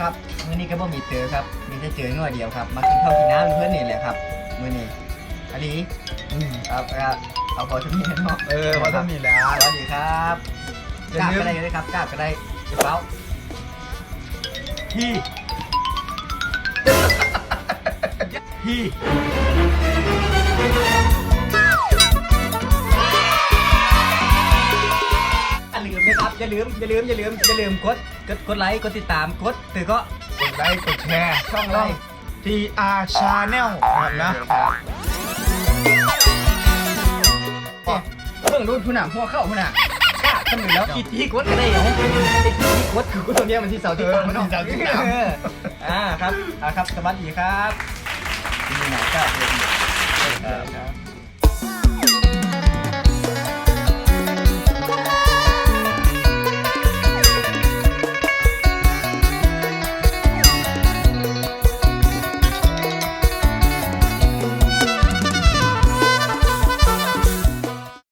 ครับมื้อนี้ก็บ่มีเจอครับ มีแต่เจอหน่อยเดียวครับ มากินข้าวกินน้ำเพื่อนนี่แหละครับมื้อนี้อันนี้อืมครับครับเอาพอจะมีเนาะเออพอจะมีแล้วสวัสดีครับอย่ากราบลืมก็ได้เลยครับกราบก็ได้เดี๋ยวเป้าพี่พี่ อย่าลืมอย่าลืมอย่าลืมอย่าลืมกดกดกดไลค์กดติดตามกดถือก็กดไลค์กดแชร์ช่องน้อง TR Channel ครับนะเพิ่งรุ่นผู้หนังหัวเข้าผู้หนังกล้าทำอยู่แล้วกี่ทีกดก็ได้เหรอไอ้ที่กดคือกูตัวเนี้ยมันที่เสาที่ตามมันเนาะเออมันที่เสาที่ตามเอออ่าครับอ่าครับสวัสดีครับที่นี่ไหนก็เป็นครับ